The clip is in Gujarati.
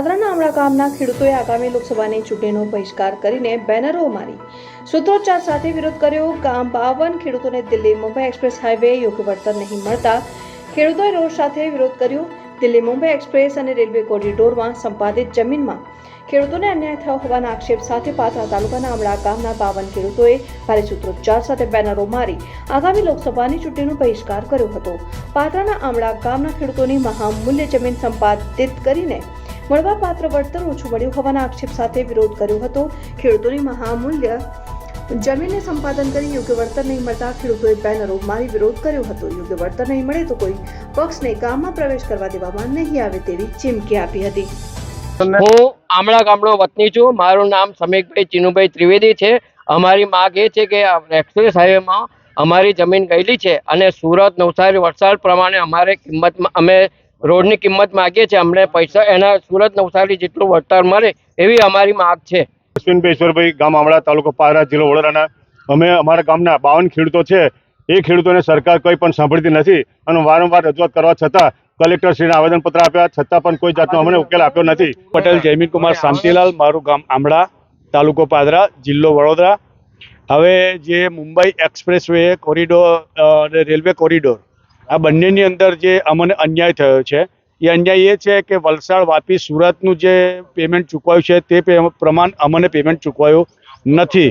પાદરાના આમળા ગામના ખેડૂતોએ આગામી લોકસભાની ચૂંટણીનો બહિષ્કાર કરીને બેનરો મારી. સૂત્રોચ્ચાર સાથે વિરોધ કર્યો, ગામ બાવન ખેડૂતોને દિલ્હી મુંબઈ એક્સપ્રેસ હાઈવે યોગ્ય વળતર નહીં મળતા. ખેડૂતોએ રોડ સાથે વિરોધ કર્યો, દિલ્હી મુંબઈ એક્સપ્રેસ અને રેલવે કોરિડોરમાં સંપાદિત જમીનમાં. ખેડૂતોને અન્યાય થયો હોવાના આક્ષેપ સાથે પાથરા તાલુકાના આમળા ગામના બાવન ખેડૂતોએ ભારે સૂત્રોચ્ચાર સાથે બેનરો મારી આગામી લોકસભાની ચૂંટણીનો બહિષ્કાર કર્યો હતો. પાથરાના આમળા ગામના ખેડૂતોની મહામૂલ્ય જમીન સંપાદિત કરીને મળવાપાત્ર વળતર ઓછું મળ્યું હોવાના આક્ષેપ સાથે વિરોધ કર્યો હતો. ખેડૂતોની મહામૂલ્ય જમીનને સંપાદન કરી યોગ્ય વળતર નહીં મળતા ખેડૂતોએ બેનરો મારી વિરોધ કર્યો હતો. યોગ્ય વળતર નહીં મળે તો કોઈ પક્ષને ગામમાં પ્રવેશ કરવા દેવામાં નહીં આવે તેવી ચીમકી આપી હતી. હું આમળા ગામડો વતની છું. મારું નામ સમીકભાઈ ચિનુભાઈ ત્રિવેદી છે. અમારી માંગ એ છે કે એક્સપ્રેસ હાઈવેમાં અમારી જમીન ગયેલી છે અને સુરત નવસારી વલસાડ પ્રમાણે અમારે કિંમતમાં અમે રોડની કિંમત માગીએ છીએ અમને પૈસા એના સુરત નવસારી જેટલું વળતર મળે એવી અમારી માગ છે. અશ્વિનભાઈ ઈશ્વરભાઈ ગામ આમળા તાલુકો પારા જિલ્લો વડોદરાના. અમે અમારા ગામના બાવન ખેડૂતો છે. એ ખેડૂતોને સરકાર કંઈ પણ સાંભળતી નથી અને વારંવાર રજૂઆત કરવા છતાં કલેક્ટરશ્રીને આવેદનપત્ર આપ્યા છતાં પણ કોઈ જાતનો અમને ઉકેલ આપ્યો નથી. પટેલ જયમીન કુમાર શાંતિલાલ મારું ગામ આમળા તાલુકો પાદરા જિલ્લો વડોદરા. હવે જે મુંબઈ એક્સપ્રેસ વે કોરિડોર અને રેલવે કોરિડોર આ બંનેની અંદર જે અમને અન્યાય થયો છે, એ અન્યાય એ છે કે વલસાડ વાપી સુરતનું જે પેમેન્ટ ચૂકવાયું છે, તે પ્રમાણ અમને પેમેન્ટ ચૂકવાયું નથી.